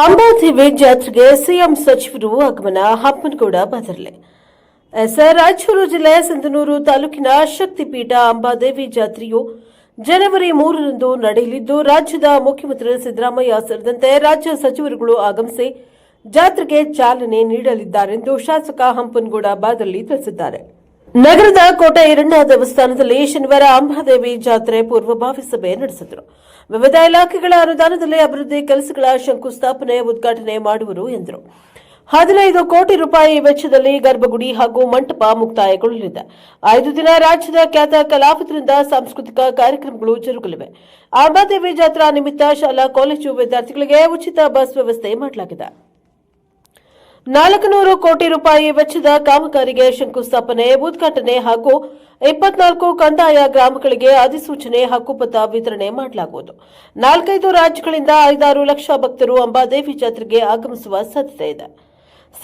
ಅಂಬಾದೇವಿ ಜಾತ್ರೆಗೆ ಸಿಎಂ ಸಚಿವರು ಆಗಮನ ಹಪ್ಪನಗೌಡ ಬದರ್ಲೆ. ಎಸ್ ರಾಯಚೂರು ಜಿಲ್ಲೆ ಸಿಂಧನೂರು ತಾಲೂಕಿನ ಶಕ್ತಿಪೀಠ ಅಂಬಾದೇವಿ ಜಾತ್ರೆಯು ಜನವರಿ ಮೂರರಂದು ನಡೆಯಲಿದ್ದು, ರಾಜ್ಯದ ಮುಖ್ಯಮಂತ್ರಿ ಸಿದ್ದರಾಮಯ್ಯ ಸೇರಿದಂತೆ ರಾಜ್ಯ ಸಚಿವರುಗಳು ಆಗಮಿಸಿ ಜಾತ್ರೆಗೆ ಚಾಲನೆ ನೀಡಲಿದ್ದಾರೆಂದು ಶಾಸಕ ಹಂಪನಗೌಡ ಬಾದರ್ಲಿ ತಿಳಿಸಿದ್ದಾರೆ. ನಗರದ ಕೋಟೆ ಈರಣ್ಣ ದೇವಸ್ಥಾನದಲ್ಲಿ ಶನಿವಾರ ಅಂಬಾದೇವಿ ಜಾತ್ರೆ ಪೂರ್ವಭಾವಿ ಸಭೆ ನಡೆಸಿದರು. ವಿವಿಧ ಇಲಾಖೆಗಳ ಅನುದಾನದಲ್ಲಿ ಅಭಿವೃದ್ಧಿ ಕೆಲಸಗಳ ಶಂಕುಸ್ಥಾಪನೆ, ಉದ್ಘಾಟನೆ ಮಾಡುವರು ಎಂದರು. ಹದಿನೈದು ಕೋಟಿ ರೂಪಾಯಿ ವೆಚ್ಚದಲ್ಲಿ ಗರ್ಭಗುಡಿ ಹಾಗೂ ಮಂಟಪ ಮುಕ್ತಾಯಗೊಳ್ಳಲಿದೆ. ಐದು ದಿನ ರಾಜ್ಯದ ಖ್ಯಾತ ಕಲಾವಿದರಿಂದ ಸಾಂಸ್ಕೃತಿಕ ಕಾರ್ಯಕ್ರಮಗಳು ಜರುಗಲಿವೆ. ಅಂಬಾದೇವಿ ಜಾತ್ರಾ ನಿಮಿತ್ತ ಶಾಲಾ, ಕಾಲೇಜು ವಿದ್ಯಾರ್ಥಿಗಳಿಗೆ ಉಚಿತ ಬಸ್ ವ್ಯವಸ್ಥೆ ಮಾಡಲಾಗಿದೆ. ನಾಲ್ಕುನೂರು ಕೋಟಿ ರೂಪಾಯಿ ವೆಚ್ಚದ ಕಾಮಗಾರಿಗೆ ಶಂಕುಸ್ಥಾಪನೆ, ಉದ್ಘಾಟನೆ ಹಾಗೂ ಇಪ್ಪತ್ನಾಲ್ಕು ಕಂದಾಯ ಗ್ರಾಮಗಳಿಗೆ ಅಧಿಸೂಚನೆ, ಹಕ್ಕುಪತ್ರ ವಿತರಣೆ ಮಾಡಲಾಗುವುದು. ನಾಲ್ಕೈದು ರಾಜ್ಯಗಳಿಂದ ಐದಾರು ಲಕ್ಷ ಭಕ್ತರು ಅಂಬಾದೇವಿ ಜಾತ್ರೆಗೆ ಆಗಮಿಸುವ ಸಾಧ್ಯತೆ ಇದೆ.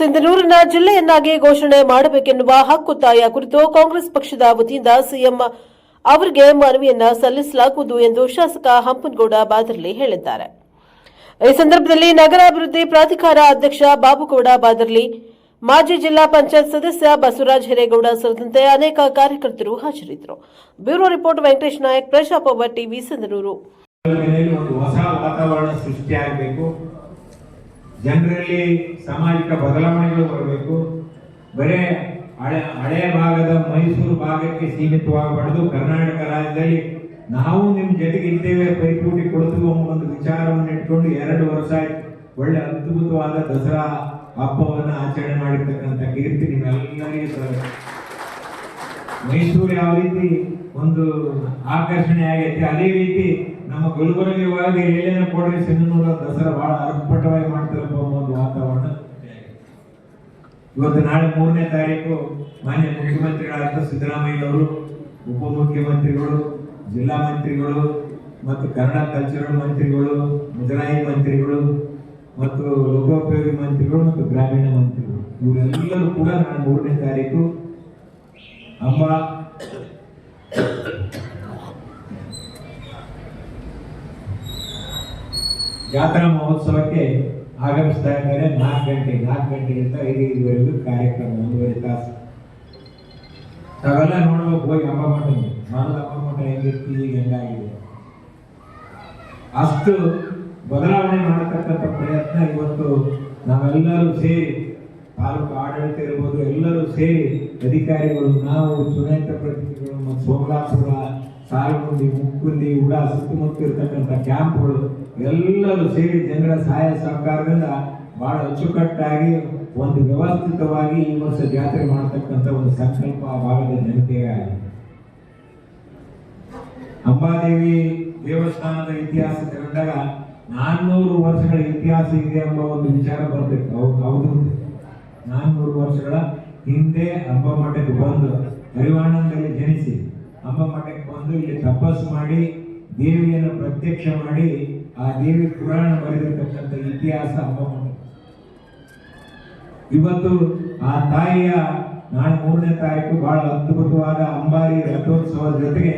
ಸಿಂಧನೂರಿನ ಜಿಲ್ಲೆಯನ್ನಾಗಿ ಘೋಷಣೆ ಮಾಡಬೇಕೆನ್ನುವ ಹಕ್ಕುತ್ತಾಯ ಕುರಿತು ಕಾಂಗ್ರೆಸ್ ಪಕ್ಷದ ವತಿಯಿಂದ ಸಿಎಂ ಅವರಿಗೆ ಮನವಿಯನ್ನ ಸಲ್ಲಿಸಲಾಗುವುದು ಎಂದು ಶಾಸಕ ಹಂಪನಗೌಡ ಬಾದರ್ಲಿ ಹೇಳಿದ್ದಾರೆ. ಈ ಸಂದರ್ಭದಲ್ಲಿ ನಗರಾಭಿವೃದ್ಧಿ ಪ್ರಾಧಿಕಾರ ಅಧ್ಯಕ್ಷ ಬಾಬುಗೌಡ ಬಾದರ್ಲಿ ಮಾಜಿ ಜಿಲ್ಲಾ ಪಂಚಾಯತ್ ಸದಸ್ಯ ಬಸವರಾಜ್ ಹಿರೇಗೌಡ ಸೇರಿದಂತೆ ಅನೇಕ ಕಾರ್ಯಕರ್ತರು ಹಾಜರಿದ್ದರು. Bureau report, Venkatesh Nayak power TV ಸಂದರೂರು ಹೊಸ ವಾತಾವರಣ ಸೃಷ್ಟಿಯಾಗಬೇಕು ಜನರಲ್ಲಿ ಸಾಮಾಜಿಕ ಬದಲಾವಣೆಗಳು ಬರಬೇಕು. ಬರೇ ಹಳೆ ಹಳೆ ಭಾಗದ ಮೈಸೂರು ಭಾಗಕ್ಕೆ ಸೀಮಿತವಾಗಬಾರ್ದು. ಕರ್ನಾಟಕ ರಾಜ್ಯದಲ್ಲಿ ನಾವು ನಿಮ್ಮ ಜೊತೆಗೆ ಇದ್ದೇವೆ ಪೈಪೋಟಿ ಕೊಡ್ತೀವಿ ಒಂದು ವಿಚಾರವನ್ನು ಇಟ್ಕೊಂಡು ಎರಡು ವರ್ಷ ಆಯ್ತು. ಒಳ್ಳೆ ಅದ್ಭುತವಾದ ದಸರಾ ಹಬ್ಬವನ್ನು ಆಚರಣೆ ಮಾಡಿರ್ತಕ್ಕಂಥ ಕೀರ್ತಿ ನಿಮ್ಮೆಲ್ಲರಿಗೂ. ಮೈಸೂರು ಯಾವ ರೀತಿ ಒಂದು ಆಕರ್ಷಣೆ ಆಗೈತೆ, ಅದೇ ರೀತಿ ನಮ್ಮ ಗುಲ್ಬರ್ಗಿ ಒಳಗೆ ಏನೇನು ಕೊಡ್ರಿ ಸಿಂಧನೂರ ದಸರಾ ಬಹಳ ಅರ್ಪಟವಾಗಿ ಮಾಡ್ತಾರಪ್ಪ ಒಂದು ವಾತಾವರಣ ಇವತ್ತು ನಾಳೆ ಮೂರನೇ ತಾರೀಕು ಮಾನ್ಯ ಮುಖ್ಯಮಂತ್ರಿಗಳಾದ ಸಿದ್ದರಾಮಯ್ಯ ಅವರು, ಉಪಮುಖ್ಯಮಂತ್ರಿಗಳು ಜಿಲ್ಲಾ ಮಂತ್ರಿಗಳು ಮತ್ತು ಕನ್ನಡ ಕಲ್ಚರಲ್ ಮಂತ್ರಿಗಳು, ಮುಜರಾಯಿ ಮಂತ್ರಿಗಳು ಮತ್ತು ಲೋಕೋಪಯೋಗಿ ಮಂತ್ರಿಗಳು ಮತ್ತು ಗ್ರಾಮೀಣ ಮಂತ್ರಿಗಳು. ಇವರೆಲ್ಲರೂ ಕೂಡ ನಾನು ಮೂರನೇ ತಾರೀಕು ಅಮ್ಮ ಜಾತ್ರಾ ಮಹೋತ್ಸವಕ್ಕೆ ಆಗಮಿಸ್ತಾ ಇದ್ದಾರೆ. ನಾಲ್ಕು ಗಂಟೆ, ನಾಲ್ಕು ಗಂಟೆಗಿಂತ ಐದು ಐದುವರೆಗೂ ಕಾರ್ಯಕ್ರಮ ಒಂದೂವರೆ ತಾಸು ತಾವೆಲ್ಲ ನೋಡ್ಬೇಕು, ಹೋಗಿ ಹಬ್ಬ ಮಠ ಮೊದಲ ಹಬ್ಬ ಹೆಂಗಿತ್ತು ಈಗ ಹೆಂಗಾಗಿದೆ? ಅಷ್ಟು ಬದಲಾವಣೆ ಮಾಡತಕ್ಕಂಥ ಪ್ರಯತ್ನ ಇವತ್ತು ನಾವೆಲ್ಲರೂ ಸೇರಿ, ತಾಲೂಕು ಆಡಳಿತ ಇರ್ಬೋದು, ಎಲ್ಲರೂ ಸೇರಿ ಅಧಿಕಾರಿಗಳು, ನಾವು ಚುನಾಯಿತ ಪ್ರತಿನಿಧಿಗಳು ಮತ್ತು ಸೋಮಲಾಪುರ ಸಾಲಗುಂದಿ ಮುಕ್ಕುಂದಿ, ಉಡಾ, ಸುತ್ತಮುತ್ತ ಇರತಕ್ಕಂಥ ಕ್ಯಾಂಪ್ಗಳು, ಎಲ್ಲರೂ ಸೇರಿ ಜನರ ಸಹಾಯ ಸಹಕಾರದಿಂದ ಬಹಳ ಅಚ್ಚುಕಟ್ಟಾಗಿ ಒಂದು ವ್ಯವಸ್ಥಿತವಾಗಿ ಈ ವರ್ಷ ಜಾತ್ರೆ ಮಾಡತಕ್ಕಂಥ ಒಂದು ಸಂಕಲ್ಪ ಆ ಭಾಗದ ಜನತೆಗೆ ಅಂಬಾದೇವಿ ದೇವಸ್ಥಾನದ ಇತಿಹಾಸ ತೆರೆದಾಗ ನಾನ್ನೂರು ವರ್ಷಗಳ ಇತಿಹಾಸ ಇದೆ ಎಂಬ ಒಂದು ವಿಚಾರ ಬರ್ತಿತ್ತು. ಹೌದು ನಾನ್ನೂರು ವರ್ಷಗಳ ಹಿಂದೆ ಅಂಬ ಮಠಕ್ಕೆ ಬಂದು ಹರಿವಾಣದಲ್ಲಿ ಜನಿಸಿ ಅಂಬ ಮಠಕ್ಕೆ ಬಂದು ಇಲ್ಲಿ ತಪಸ್ಸು ಮಾಡಿ, ದೇವಿಯನ್ನು ಪ್ರತ್ಯಕ್ಷ ಮಾಡಿ ಆ ದೇವಿ ಪುರಾಣ ಬರೆದಿರತಕ್ಕಂಥ ಇತಿಹಾಸ ಅಂಬ ಮಠ ಇವತ್ತು ಆ ತಾಯಿಯ ನಾಳೆ ಮೂರನೇ ತಾರೀಕು ಬಹಳ ಅದ್ಭುತವಾದ ಅಂಬಾರಿ ರಥೋತ್ಸವದ ಜೊತೆಗೆ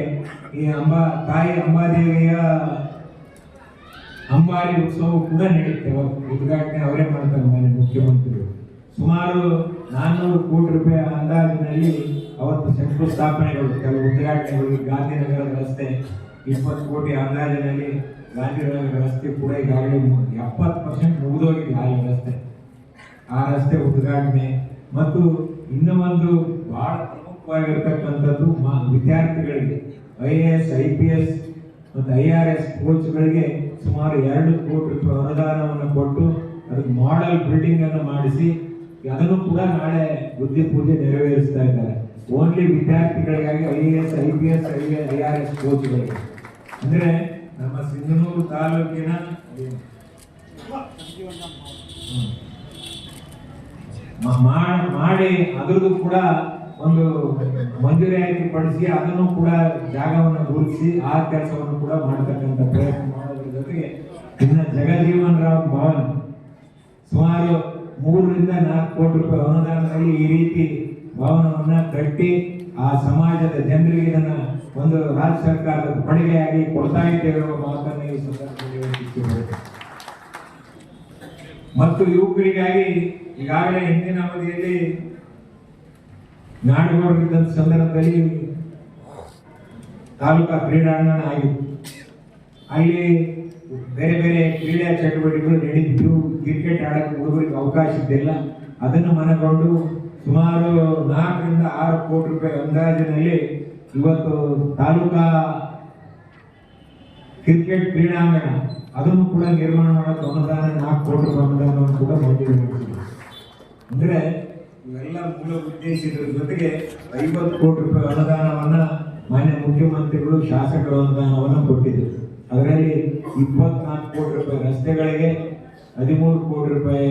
ಈ ಅಂಬಾ, ತಾಯಿ ಅಂಬಾದೇವಿಯ ಅಂಬಾರಿ ಉತ್ಸವ ಕೂಡ ನಡೆಯುತ್ತೆ. ಉದ್ಘಾಟನೆ ಅವರೇ ಮಾಡ್ತಾರೆ ಮನೆ ಮುಖ್ಯಮಂತ್ರಿಗಳು. ಸುಮಾರು ನಾನ್ನೂರು ಕೋಟಿ ರೂಪಾಯಿ ಅಂದಾಜಿನಲ್ಲಿ ಅವತ್ತು ಶಂಕುಸ್ಥಾಪನೆಗಳು, ಕೆಲವು ಉದ್ಘಾಟನೆಗಳು ಗಾಂಧಿನಗರದ ರಸ್ತೆ, ಇಪ್ಪತ್ತು ಕೋಟಿ ಅಂದಾಜಿನಲ್ಲಿ ಗಾಂಧಿನಗರ ರಸ್ತೆ ಕೂಡ ಈಗಾಗಲೇ ಎಪ್ಪತ್ತು ಪರ್ಸೆಂಟ್ ಮುಗಿದೋಗಿದೆ ಆ ರಸ್ತೆ. ಆ ರಸ್ತೆ ಉದ್ಘಾಟನೆ ಮತ್ತು ಇನ್ನೂ ಒಂದು ಬಹಳ ಪ್ರಮುಖವಾಗಿರ್ತಕ್ಕಂಥದ್ದು ವಿದ್ಯಾರ್ಥಿಗಳಿಗೆ. I A S, I P S ಮತ್ತು ಐ ಆರ್ ಎಸ್ ಕೋಚ್ಗಳಿಗೆ ಸುಮಾರು ಎರಡು ಕೋಟಿ ರೂಪಾಯಿ ಅನುದಾನವನ್ನು ಕೊಟ್ಟು ಅದಕ್ಕೆ ಮಾಡೆಲ್ ಬಿಲ್ಡಿಂಗ್ ಅನ್ನು ಮಾಡಿಸಿ, ಅದನ್ನು ಕೂಡ ನಾಳೆ ಬುದ್ಧಿ ಪೂಜೆ ನೆರವೇರಿಸ್ತಾ ಇದ್ದಾರೆ ಓನ್ಲಿ ವಿದ್ಯಾರ್ಥಿಗಳಿಗಾಗಿ I A S, I P S, I R S ಕೋಚ್ಗಳಿಗೆ ಅಂದರೆ ನಮ್ಮ ಸಿಂಧನೂರು ತಾಲೂಕಿನ. ಮಾಡಿ ಅದ್ರದ್ದು ಕೂಡ ಒಂದು ಮಂಜೂರಿಯಾಗಿ ಪಡಿಸಿ ಅದನ್ನು ಕೂಡ ಜಾಗವನ್ನು ಗುರುತಿಸಿ ಆ ಕೆಲಸವನ್ನು ಕೂಡ ಮಾಡ್ತಕ್ಕಂಥ ಪ್ರಯತ್ನ ಮಾಡೋದ್ರ ಜೊತೆಗೆ ಇನ್ನು ಜಗಜೀವನ್ ರಾಮ್ ಭವನ್ ಸುಮಾರು ಮೂರರಿಂದ ನಾಲ್ಕು ಕೋಟಿ ರೂಪಾಯಿ ಅನುದಾನದಲ್ಲಿ ಈ ರೀತಿ ಭವನವನ್ನ ಕಟ್ಟಿ ಆ ಸಮಾಜದ ಜನರಿಗೆ ಇದನ್ನ ಒಂದು ರಾಜ್ಯ ಸರ್ಕಾರದ ಕೊಡುಗೆಯಾಗಿ ಕೊಡ್ತಾ ಇದ್ದೇವೆ ಎಂಬ ಮಾತನ್ನು ಈ ಸಂದರ್ಭದಲ್ಲಿ. ಮತ್ತು ಯುವಕರಿಗಾಗಿ ಈಗಾಗಲೇ ಹಿಂದಿನ ಅವಧಿಯಲ್ಲಿ ನಾಡುಗೌಡರಿದ್ದಂಥ ಸಂದರ್ಭದಲ್ಲಿ ತಾಲೂಕಾ ಕ್ರೀಡಾಂಗಣ ಆಗಿತ್ತು ಅಲ್ಲಿ ಬೇರೆ ಬೇರೆ ಕ್ರೀಡಾ ಚಟುವಟಿಕೆಗಳು ನಡೆದಿದ್ದು, ಕ್ರಿಕೆಟ್ ಆಡಕ್ಕೆ ಹುಡುಗರಿಗೆ ಅವಕಾಶ ಇದ್ದಿಲ್ಲ. ಅದನ್ನು ಮನಗೊಂಡು ಸುಮಾರು ನಾಲ್ಕರಿಂದ ಆರು ಕೋಟಿ ರೂಪಾಯಿ ಅಂದಾಜಿನಲ್ಲಿ ಇವತ್ತು ತಾಲೂಕಾ ಕ್ರಿಕೆಟ್ ಕ್ರೀಡಾಂಗಣ, ಅದನ್ನು ಕೂಡ ನಿರ್ಮಾಣ ಮಾಡೋಕೆ ಅನುದಾನ ನಾಲ್ಕು ಕೋಟಿ ರೂಪಾಯಿ ಅನುದಾನವನ್ನು ಕೂಡ ಮಂಜೂರು ಮಾಡಿದ್ದೀವಿ ಅಂದ್ರೆ ಇವೆಲ್ಲ ಮೂಲ ಉದ್ದೇಶದ ಜೊತೆಗೆ ಐವತ್ತು ಕೋಟಿ ರೂಪಾಯಿ ಅನುದಾನವನ್ನ ಮಾನ್ಯ ಮುಖ್ಯಮಂತ್ರಿಗಳು, ಶಾಸಕರ ಅನುದಾನವನ್ನು ಕೊಟ್ಟಿದ್ರು. ಅದರಲ್ಲಿ ಇಪ್ಪತ್ನಾಲ್ಕು ಕೋಟಿ ರೂಪಾಯಿ ರಸ್ತೆಗಳಿಗೆ, ಹದಿಮೂರು ಕೋಟಿ ರೂಪಾಯಿ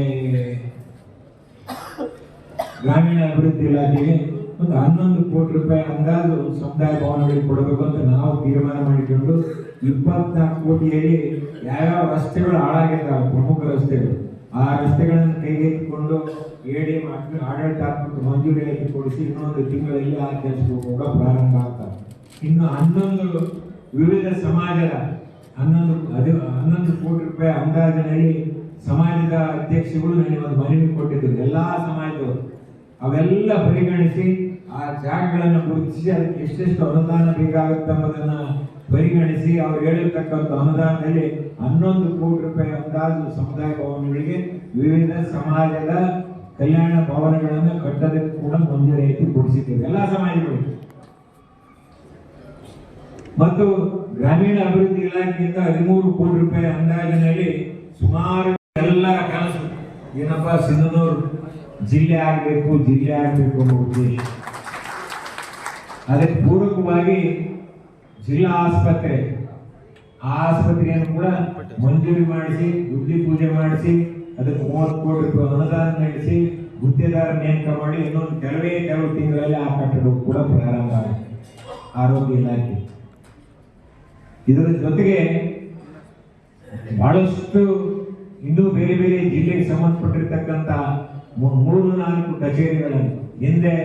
ಗ್ರಾಮೀಣ ಅಭಿವೃದ್ಧಿ ಇಲಾಖೆಗೆ ಒಂದು ಹನ್ನೊಂದು ಕೋಟಿ ರೂಪಾಯಿ ಅಂದಾಜು ಸಮುದಾಯ ಭವನಗಳಿಗೆ ಕೊಡಬೇಕು ಅಂತ ನಾವು ತೀರ್ಮಾನ ಮಾಡಿಕೊಂಡು ಇಪ್ಪತ್ನಾಲ್ಕು ಕೋಟಿಯಲ್ಲಿ ಯಾವ್ಯಾವ ರಸ್ತೆಗಳು ಹಾಳಾಗಿದ್ದಾವೆ, ಪ್ರಮುಖ ರಸ್ತೆಗಳು. ಆ ರಸ್ತೆಗಳನ್ನು ಕೈಗೆತ್ತಿಕೊಂಡು ಎಡಿ ಆಡಳಿತಾತ್ಮಕ ಮಂಜೂರಿಯಾಗಿ ಕೊಡಿಸಿ ಇನ್ನೊಂದು ತಿಂಗಳಲ್ಲಿ ಆ ಕೆಲಸಗಳು ಕೂಡ ಪ್ರಾರಂಭ ಆಗ್ತವೆ ಇನ್ನು ಹನ್ನೊಂದು ವಿವಿಧ ಸಮಾಜದ ಹನ್ನೊಂದು, ಅದು ಹನ್ನೊಂದು ಕೋಟಿ ರೂಪಾಯಿ ಅಂದಾಜಿನಲ್ಲಿ ಸಮಾಜದ ಅಧ್ಯಕ್ಷಗಳು ನನಗೆ ಒಂದು ಮನವಿ ಕೊಟ್ಟಿದ್ದರು. ಎಲ್ಲಾ ಸಮಾಜದವರು ಅವೆಲ್ಲ ಪರಿಗಣಿಸಿ ಆ ಜಾಗಗಳನ್ನು ಗುರುತಿಸಿ ಅದಕ್ಕೆ ಎಷ್ಟೆಷ್ಟು ಅನುದಾನ ಬೇಕಾಗುತ್ತೆ ಎಂಬುದನ್ನ ಪರಿಗಣಿಸಿ ಅವ್ರು ಹೇಳಿರ್ತಕ್ಕಂಥ ಅನುದಾನದಲ್ಲಿ ಹನ್ನೊಂದು ಕೋಟಿ ರೂಪಾಯಿ ಅಂದಾಜು ಸಮುದಾಯ ಭವನಗಳಿಗೆ ವಿವಿಧ ಸಮಾಜದ ಕಲ್ಯಾಣ ಭವನಗಳನ್ನು ಕಟ್ಟದಕ್ಕೆ ಕೂಡ ಮಂಜೂರಾತಿ ಕೊಡಿಸಿದ್ದೇವೆ ಎಲ್ಲ ಸಮಾಜಗಳು. ಮತ್ತು ಗ್ರಾಮೀಣ ಅಭಿವೃದ್ಧಿ ಇಲಾಖೆಯಿಂದ ಹದಿಮೂರು ಕೋಟಿ ರೂಪಾಯಿ ಅಂದಾಜಿನಲ್ಲಿ ಸುಮಾರು ಎಲ್ಲರ ಕನಸು ಏನಪ್ಪ, ಸಿಂಧನೂರು ಜಿಲ್ಲೆ ಆಗಬೇಕು ಜಿಲ್ಲೆ ಆಗಬೇಕು ಅನ್ನೋ ಉದ್ದೇಶ. ಅದಕ್ಕೆ ಪೂರಕವಾಗಿ ಜಿಲ್ಲಾ ಆಸ್ಪತ್ರೆ. ಆ ಆಸ್ಪತ್ರೆಯನ್ನು ಕೂಡ ಮಂಜೂರಿ ಮಾಡಿಸಿ ಬುದ್ಧಿ ಪೂಜೆ ಮಾಡಿಸಿ, ಅದಕ್ಕೆ ಮೂವತ್ತು ಕೋಟಿ ರೂಪಾಯಿ ಅನುದಾನ ನಡೆಸಿ, ಗುತ್ತಿಗೆದಾರ ನೇಮಕ ಮಾಡಿ ಇನ್ನೊಂದು ಕೆಲವೇ ಕೆಲವು ತಿಂಗಳಲ್ಲಿ ಆ ಕಟ್ಟಡ ಕೂಡ ಪ್ರಾರಂಭ ಆಗುತ್ತೆ ಆರೋಗ್ಯ ಇಲಾಖೆ. ಇದರ ಜೊತೆಗೆ ಬಹಳಷ್ಟು ಇನ್ನೂ ಬೇರೆ ಬೇರೆ ಜಿಲ್ಲೆಗೆ ಸಂಬಂಧಪಟ್ಟಿರ್ತಕ್ಕಂಥ ಮೂರು ನಾಲ್ಕು ಕಚೇರಿಗಳನ್ನು ಹಿಂದೆ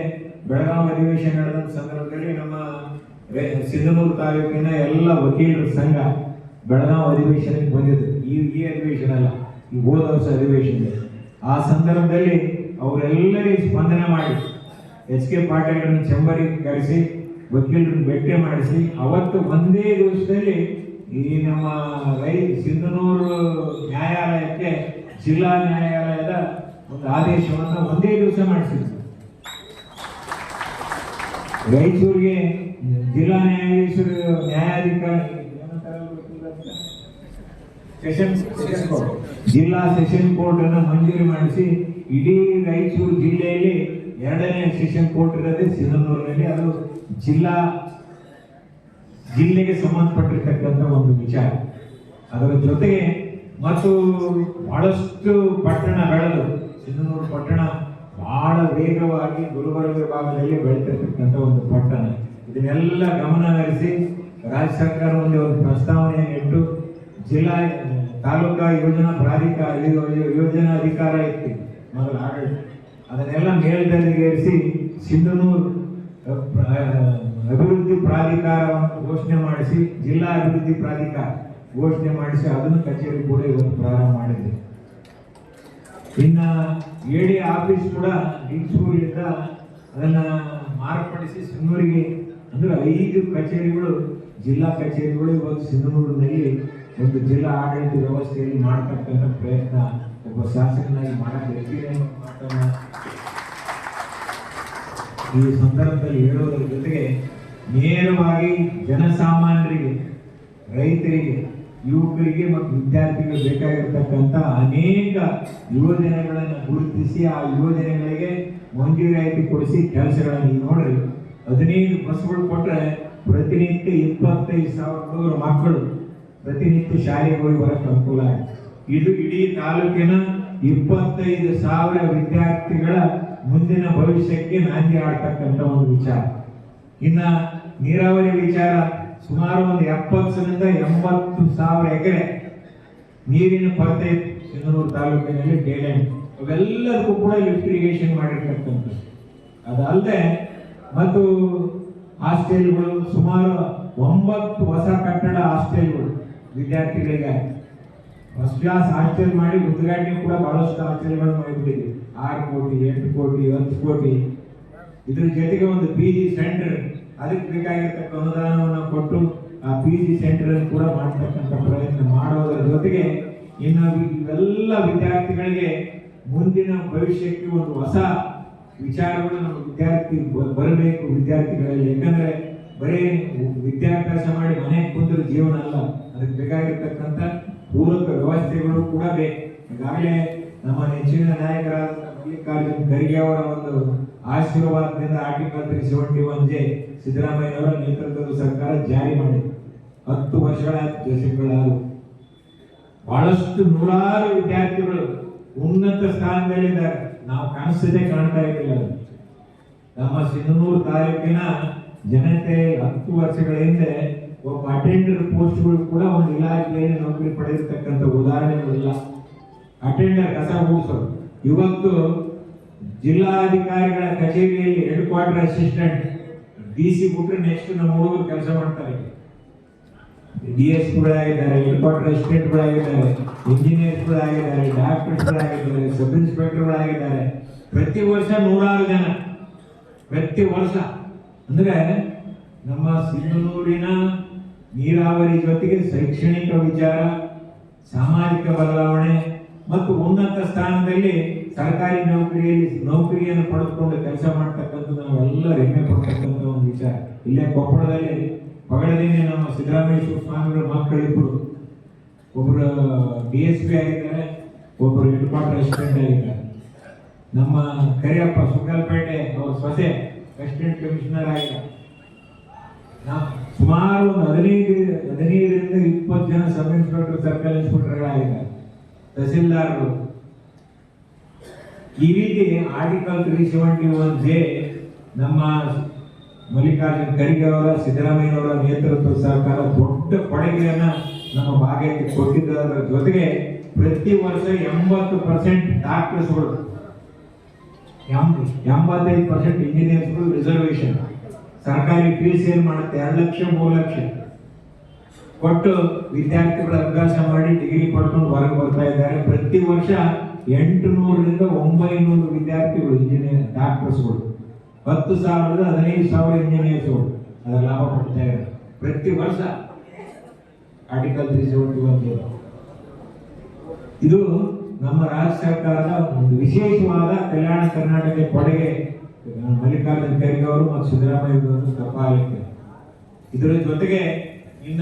ಬೆಳಗಾವಿ ಅಧಿವೇಶನ ನಡೆದ ಸಂದರ್ಭದಲ್ಲಿ ನಮ್ಮ ಸಿಂಧನೂರು ತಾಲೂಕಿನ ಎಲ್ಲ ವಕೀಲರ ಸಂಘ ಬೆಳಗಾವಿ ಅಧಿವೇಶನಕ್ಕೆ ಬಂದಿದ್ರು ಈ ಈ ಅಧಿವೇಶನ ಅಲ್ಲ, ಈ ಹೋದ ವರ್ಷ ಅಧಿವೇಶನ ಆ ಸಂದರ್ಭದಲ್ಲಿ ಅವರೆಲ್ಲರಿಗೂ ಸ್ಪಂದನೆ ಮಾಡಿ, ಎಚ್ ಕೆ ಪಾಟೀಲ್ರನ್ನ ಚೆಂಬರಿಗೆ ಕರೆಸಿ, ವಕೀಲರನ್ನು ಭೇಟಿ ಮಾಡಿಸಿ, ಅವತ್ತು ಒಂದೇ ದಿವಸದಲ್ಲಿ ಈ ನಮ್ಮ ರೈ, ಸಿಂಧನೂರು ನ್ಯಾಯಾಲಯಕ್ಕೆ ಜಿಲ್ಲಾ ನ್ಯಾಯಾಲಯದ ಒಂದು ಆದೇಶವನ್ನು ಒಂದೇ ದಿವಸ ಮಾಡಿಸಿದ್ರು. ರಾಯಚೂರಿಗೆ ಜಿಲ್ಲಾ ನ್ಯಾಯಾಧೀಶರು, ನ್ಯಾಯಾಧಿಕಾರಿ. ಸೆಷನ್ ಜಿಲ್ಲಾ ಸೆಷನ್ ಕೋರ್ಟ್ ಅನ್ನು ಮಂಜೂರು ಮಾಡಿಸಿ, ಇಡೀ ರಾಯಚೂರು ಜಿಲ್ಲೆಯಲ್ಲಿ ಎರಡನೇ ಸೆಷನ್ ಕೋರ್ಟ್ ಇರೋದೇ ಸಿಂಧನೂರಿನಲ್ಲಿ ಅದು ಜಿಲ್ಲಾ, ಜಿಲ್ಲೆಗೆ ಸಂಬಂಧಪಟ್ಟಿರ್ತಕ್ಕಂಥ ಒಂದು ವಿಚಾರ. ಅದರ ಜೊತೆಗೆ ಮತ್ತು ಬಹಳಷ್ಟು ಪಟ್ಟಣ ಬೆಳೆದು ಸಿಂಧನೂರು ಪಟ್ಟಣ ಬಹಳ ವೇಗವಾಗಿ ಗುಲ್ಬರ್ಗ ವಿಭಾಗದಲ್ಲಿ ಬೆಳೀತಿರ್ತಕ್ಕಂಥ ಒಂದು ಪಟ್ಟಣ. ಇದನ್ನೆಲ್ಲ ಗಮನ ಹರಿಸಿ ರಾಜ್ಯ ಸರ್ಕಾರ ಒಂದು ಪ್ರಸ್ತಾವನೆಯನ್ನು ಇಟ್ಟು ಜಿಲ್ಲಾ, ತಾಲೂಕಾ ಯೋಜನಾ ಪ್ರಾಧಿಕಾರ ಯೋಜನಾ ಅಧಿಕಾರ ಇತ್ತು, ಮೊದಲು ಆಡಳಿತ. ಅದನ್ನೆಲ್ಲ ಮೇಲ್ದರ್ಜೆಗೇರಿಸಿ ಸಿಂಧನೂರು ಅಭಿವೃದ್ಧಿ ಪ್ರಾಧಿಕಾರವನ್ನು ಘೋಷಣೆ ಮಾಡಿಸಿ, ಜಿಲ್ಲಾ ಅಭಿವೃದ್ಧಿ ಪ್ರಾಧಿಕಾರ ಘೋಷಣೆ ಮಾಡಿಸಿ ಅದನ್ನು ಕಚೇರಿ ಕೂಡ ಇವತ್ತು ಪ್ರಾರಂಭ ಮಾಡಿದೆ. ಇನ್ನ ಎಡಿ ಆಫೀಸ್ ಕೂಡ ಲಿಂಗಸೂರಿನಿಂದ ಅದನ್ನು ಮಾರ್ಪಡಿಸಿ ಸಿಂಧನೂರಿಗೆ ಅಂದ್ರೆ ಐದು ಕಚೇರಿಗಳು, ಜಿಲ್ಲಾ ಕಚೇರಿಗಳು, ಇವಾಗ ಸಿಂಧನೂರಿನಲ್ಲಿ ಒಂದು ಜಿಲ್ಲಾ ಆಡಳಿತ ವ್ಯವಸ್ಥೆಯಲ್ಲಿ ಮಾಡತಕ್ಕಂಥ ಪ್ರಯತ್ನ ಒಬ್ಬ ಶಾಸಕನಾಗಿ ಮಾಡಬೇಕು ಈ ಸಂದರ್ಭದಲ್ಲಿ ಹೇಳೋದ್ರ ಜೊತೆಗೆ ನೇರವಾಗಿ ಜನಸಾಮಾನ್ಯರಿಗೆ, ರೈತರಿಗೆ, ಯುವಕರಿಗೆ ಮತ್ತು ವಿದ್ಯಾರ್ಥಿಗಳಿಗೆ ಬೇಕಾಗಿರ್ತಕ್ಕಂಥ ಅನೇಕ ಯೋಜನೆಗಳನ್ನು ಗುರುತಿಸಿ ಆ ಯೋಜನೆಗಳಿಗೆ ಮಂಜೂರಾತಿ ಕೊಡಿಸಿ ಕೆಲಸಗಳನ್ನು ನೋಡಿ ಹದಿನೈದು ಬಸ್ಗಳು ಕೊಟ್ಟರೆ ಪ್ರತಿನಿತ್ಯ ಇಪ್ಪತ್ತೈದು ಸಾವಿರ ಹುಡುಗರು ಮಕ್ಕಳು ಪ್ರತಿನಿತ್ಯ ಶಾಲೆಗೆ ಹೋಗಿ ಬರಕ್ಕೆ ಅನುಕೂಲ ಇದು ಇಡೀ ತಾಲೂಕಿನ ಇಪ್ಪತ್ತೈದು ಸಾವಿರ ವಿದ್ಯಾರ್ಥಿಗಳ ಮುಂದಿನ ಭವಿಷ್ಯಕ್ಕೆ ನಾಂದಿ ಆಡ್ತಕ್ಕಂಥ ಒಂದು ವಿಚಾರ. ಇನ್ನ ನೀರಾವರಿ ವಿಚಾರ ಸುಮಾರು ಒಂದು ಎಪ್ಪತ್ತರಿಂದ ಎಂಬತ್ತು ಸಾವಿರ ಎಕರೆ ನೀರಿನ ಕೊರತೆ ಸಿಂಧನೂರು ತಾಲೂಕಿನಲ್ಲಿ ಡೇಲ್ಯಾಂಡ್ ಅವೆಲ್ಲರಿಗೂ ಕೂಡ ಲಿಫ್ಟ್ ಇರಿಗೇಷನ್ ಮಾಡಿರ್ತಕ್ಕಂಥದ್ದು. ಅದಲ್ಲದೆ ಮತ್ತು ಹಾಸ್ಟೆಲ್ಗಳು ಸುಮಾರು ಒಂಬತ್ತು ಹೊಸ ಕಟ್ಟಡ ಹಾಸ್ಟೆಲ್ಗಳು ವಿದ್ಯಾರ್ಥಿಗಳಿಗೆ. ಫಸ್ಟ್ ಕ್ಲಾಸ್ ಹಾಸ್ಟೆಲ್ ಮಾಡಿ ಉದ್ಘಾಟನೆ ಕೂಡ ಬಹಳಷ್ಟು ಹಾಸ್ಟೆಲ್ಗಳು ಮಾಡಿಬಿಟ್ಟಿದ್ವಿ ಆರು ಕೋಟಿ, ಎಂಟು ಕೋಟಿ, ಹತ್ತು ಕೋಟಿ. ಇದ್ರ ಜೊತೆಗೆ ಒಂದು ಪಿ ಜಿ ಸೆಂಟರ್ ಅದಕ್ಕೆ ಬೇಕಾಗಿರ್ತಕ್ಕ ಅನುದಾನವನ್ನು ಕೊಟ್ಟು ಆ ಪಿ ಜಿ ಸೆಂಟರ್ ಕೂಡ ಮಾಡ್ತಕ್ಕಂಥ ಪ್ರಯತ್ನ ಮಾಡೋದ್ರ ಜೊತೆಗೆ ಇನ್ನು ಇವೆಲ್ಲ ವಿದ್ಯಾರ್ಥಿಗಳಿಗೆ ಮುಂದಿನ ಭವಿಷ್ಯಕ್ಕೆ ಒಂದು ಹೊಸ ವಿಚಾರಗಳು ನಮ್ಮ ವಿದ್ಯಾರ್ಥಿ ಬರಬೇಕು ವಿದ್ಯಾರ್ಥಿಗಳಲ್ಲಿ. ಯಾಕಂದ್ರೆ ಬರೀ ವಿದ್ಯಾಭ್ಯಾಸ ಮಾಡಿ ಮನೆಗೆ ಕುಂದ್ರೆ ಜೀವನ ಅಲ್ಲ. ಅದಕ್ಕೆ ಬೇಕಾಗಿರ್ತಕ್ಕಂಥ ಪೂರಕ ವ್ಯವಸ್ಥೆಗಳು ಕೂಡ ಬೇಕು. ಈಗಾಗಲೇ ನಮ್ಮ ನೆಚ್ಚಿನ ನಾಯಕರಾದ ಮಲ್ಲಿಕಾರ್ಜುನ್ ಖರ್ಗೆ ಅವರ ಒಂದು ಆಶೀರ್ವಾದದಿಂದ article three seventy one J ಸಿದ್ದರಾಮಯ್ಯನವರ ನೇತೃತ್ವದ ಸರ್ಕಾರ ಜಾರಿ ಮಾಡಿದೆ. ಹತ್ತು ವರ್ಷಗಳ ದಶಕಗಳಾದವು ಬಹಳಷ್ಟು ನೂರಾರು ವಿದ್ಯಾರ್ಥಿಗಳು ಉನ್ನತ ಸ್ಥಾನದಲ್ಲಿದ್ದಾರೆ. ನಾವು ಕಾಣಿಸ್ತಿದ್ದೆ ಕಾಣ್ತಾ ಇದ್ದಿಲ್ಲ ನಮ್ಮ ಸಿಂಧನೂರು ತಾಲೂಕಿನ ಜನತೆ ಹತ್ತು ವರ್ಷಗಳ ಹಿಂದೆ ಒಬ್ಬ ಅಟೆಂಡರ್ ಪೋಸ್ಟ್ಗಳು ಕೂಡ ಒಂದು ಇಲಾಖೆಯಲ್ಲಿ ನೌಕರಿ ಪಡೆದಿರ್ತಕ್ಕಂಥ ಉದಾಹರಣೆಗಳಿಲ್ಲ. ಅಟೆಂಡರ್ ಕಸ ಗುಡಿಸೋದು ಇವತ್ತು ಜಿಲ್ಲಾಧಿಕಾರಿಗಳ ಕಚೇರಿಯಲ್ಲಿ head quarter assistant D C ಬಿಟ್ಟರೆ ನೆಕ್ಸ್ಟ್ ನಮ್ಮ ಹುಡುಗರು ಕೆಲಸ ಮಾಡ್ತಾರೆ. ಡಿ ಎಸ್ ಗಳಾಗಿದ್ದಾರೆ ಹೆಡ್ ಕ್ವಾರ್ಟರ್ ಅಸಿಸ್ಟೆಂಟ್ ಗಳಾಗಿದ್ದಾರೆ ಇಂಜಿನಿಯರ್ಸ್ ಗಳಾಗಿದ್ದಾರೆ ಡಾಕ್ಟರ್ಸ್ ಗಳಾಗಿದ್ದಾರೆ ಸಬ್ ಇನ್ಸ್ಪೆಕ್ಟರ್ ಗಳಾಗಿದ್ದಾರೆ ಪ್ರತಿ ವರ್ಷ ನೂರಾರು ಜನ, ಪ್ರತಿ ವರ್ಷ. ಅಂದರೆ ನಮ್ಮ ಸಿಂಧನೂರಿನ ನೀರಾವರಿ ಜೊತೆಗೆ ಶೈಕ್ಷಣಿಕ ವಿಚಾರ, ಸಾಮಾಜಿಕ ಬದಲಾವಣೆ ಮತ್ತು ಉನ್ನತ ಸ್ಥಾನದಲ್ಲಿ ಸರ್ಕಾರಿ ನೌಕರಿಯಲ್ಲಿ, ನೌಕರಿಯನ್ನು ಪಡೆದುಕೊಂಡು ಕೆಲಸ ಮಾಡ್ತಕ್ಕಂಥ ನಾವೆಲ್ಲ ಹೆಮ್ಮೆ ಪಡ್ತಕ್ಕಂಥ ಒಂದು ವಿಚಾರ. ಇಲ್ಲೇ ಕೊಪ್ಪಳದಲ್ಲಿ ಪಗಳದೇನೆ ನಮ್ಮ ಸಿದ್ದರಾಮೇಶ್ವರ ಸ್ವಾಮಿಗಳ ಮಕ್ಕಳಿಬ್ಬರು ಒಬ್ಬರು ಡಿ ಎಸ್ ಪಿ ಆಗಿದ್ದಾರೆ ಒಬ್ಬರು ಹೆಡ್ಪಾಟ್ ರೆಸಿಡೆಂಟ್ ಆಗಿದ್ದಾರೆ. ನಮ್ಮ ಕರಿಯಪ್ಪ ಸುಂಗಲ್ಪೇಟೆ ಅವ್ರ ಸೊಸೆ ಅಸಿಸ್ಟೆಂಟ್ ಕಮಿಷನರ್ ಆಗಿದ್ದಾರೆ. ಸುಮಾರು ಒಂದು ಹದಿನೈದು, ಹದಿನೈದರಿಂದ ಇಪ್ಪತ್ತು ಜನ ಸಬ್ ಇನ್ಸ್ಪೆಕ್ಟರ್ ಸರ್ಕಲ್ ಇನ್ಸ್ಪೆಕ್ಟರ್ಗಳಾಗಿದ್ದಾರೆ ತಹಸೀಲ್ದಾರರು. ಈ ರೀತಿ article three seventy one J ನಮ್ಮ ಮಲ್ಲಿಕಾರ್ಜುನ್ ಖರ್ಗೆ ಅವರ ಸಿದ್ದರಾಮಯ್ಯನವರ ನೇತೃತ್ವದ ಸರ್ಕಾರ ದೊಡ್ಡ ಕೊಡುಗೆಯನ್ನ ನಮ್ಮ ಭಾಗಕ್ಕೆ ಕೊಟ್ಟಿದ್ದರ ಜೊತೆಗೆ ಪ್ರತಿ ವರ್ಷ ಎಂಬತ್ತು ಪರ್ಸೆಂಟ್ ಡಾಕ್ಟರ್ಸ್ಗಳು ಎಂಬತ್ತೈದು ಪರ್ಸೆಂಟ್ ಇಂಜಿನಿಯರ್ಸ್ಗಳು ರಿಸರ್ವೇಶನ್ ಸರ್ಕಾರಿ ಫೀಸ್ ಏನು ಮಾಡುತ್ತೆ? ಎರಡು ಲಕ್ಷ, ಮೂರು ಲಕ್ಷ. ಕೊಟ್ಟು ವಿದ್ಯಾರ್ಥಿಗಳು ಅಭ್ಯಾಸ ಮಾಡಿ ಡಿಗ್ರಿ ಪಡ್ಕೊಂಡು ಹೊರಗೆ ಬರ್ತಾ ಇದ್ದಾರೆ. ಪ್ರತಿ ವರ್ಷ ಎಂಟು ನೂರರಿಂದ ಒಂಬೈನೂರು ವಿದ್ಯಾರ್ಥಿಗಳು ಇಂಜಿನಿಯರ್ ಡಾಕ್ಟರ್ಸ್ಗಳು ಹತ್ತು ಸಾವಿರದ ಹದಿನೈದು ಸಾವಿರ ಇಂಜಿನಿಯರ್ಸ್ ಅದರ ಲಾಭ ಕೊಡ್ತಾ ಇದ್ದಾರೆ. ಪ್ರತಿ ವರ್ಷ ಆರ್ಟಿಕಲ್ ತ್ರೀ ಸೆವೆಂಟಿ ಒನ್ ಇದು ನಮ್ಮ ರಾಜ್ಯ ಸರ್ಕಾರದ ಒಂದು ವಿಶೇಷವಾದ ಕಲ್ಯಾಣ ಕರ್ನಾಟಕ ಕೊಡುಗೆ ಮಲ್ಲಿಕಾರ್ಜುನ ಖರ್ಗೆ ಅವರು ಮತ್ತು ಸಿದ್ದರಾಮಯ್ಯ ಅವರು ತಪ್ಪಾಗಲಿಕ್ಕೆ. ಇದರ ಜೊತೆಗೆ ಇನ್ನ